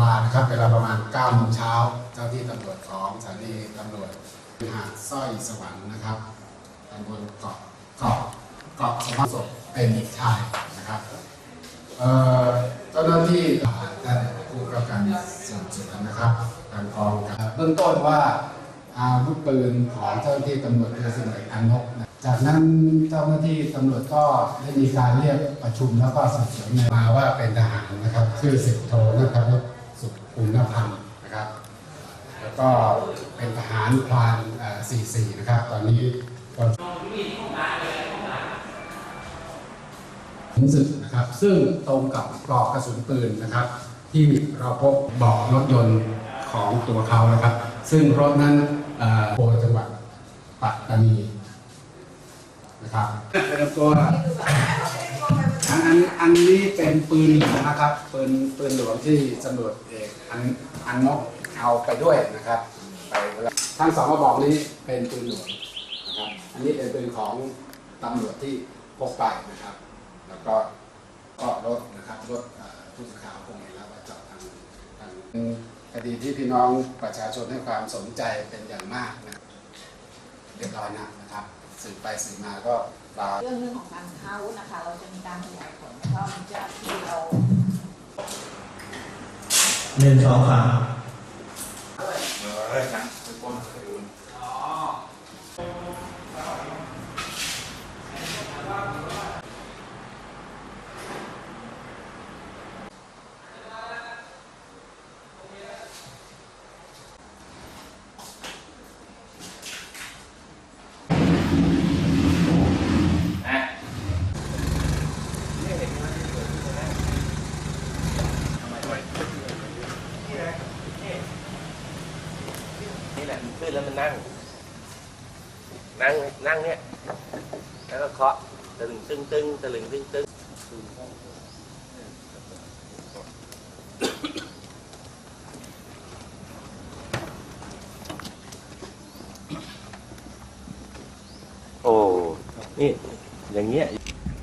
วานะครับเวลาประมาณ9โมงเช้าเจ้าที่ตำรวจของสถานีตำรวจหาดสร้อยสวรรค์นะครับตำบลเกาะเกาะเกาะสภาพศพเป็นเด็กชายนะครับเจ้าหน้าที่ท่านผู้กำกับการสืบสวนนะครับทางกองกับเบื้องต้นว่าอาวุธปืนของเจ้าหน้าที่ตำรวจคือสิ่งเอกอันนกจากนั้นเจ้าหน้าที่ตำรวจก็ได้มีการเรียกประชุมแล้วก็สอบสวนมาว่าเป็นทหารนะครับ ชื่อสิบโทนะครับ สุขุณพันธ์นะครับ แล้วก็เป็นทหารพราน44 นะครับ ตอนนี้ก็ถุงศึกนะครับ ซึ่งตรงกับปลอกกระสุนปืนนะครับ ที่เราพบเบอกรถยนต์ของตัวเขานะครับ ซึ่งรถนั้นเอ่อโพจังหวัดปัตตานีนะครับเป็นตัวอันอันนี้เป็นปืนหลวงนะครับ ปืนปืนหลวงที่ตำรวจ อันอันนกเอาไปด้วยนะครับไปทั้งสองกระบอกนี้เป็นปืนหลวงนะครับอันนี้เป็นปืนของตำรวจที่พกไปนะครับ แล้วก็ก็รถนะครับรถผู้สื่อข่าวคงเห็นแล้วว่าจอดทางทางคดีที่พี่น้องประชาชนให้ความสนใจเป็นอย่างมากนะเรียบร้อยนะนะครับสืบไปสืบมาก็เรื่องเรื่องของการค้าวุธนะคะ เราจะมีการขยายผลเพราะมีเจ้าหน้าที่เรา หนึ่งสองสาม แหละมันขึ้นแล้วมันนั่ง นั่งนั่งเนี่ย แล้วก็เคาะตะลึงตึงตึงตะลึงตึงตึงโอ้นี่อย่างเงี้ย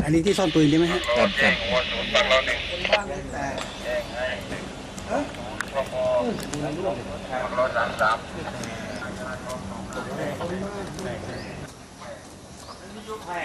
อันนี้ที่ซ่อนปืนใช่ไหมฮะครับครับ ร้อยสามสามยุคแห่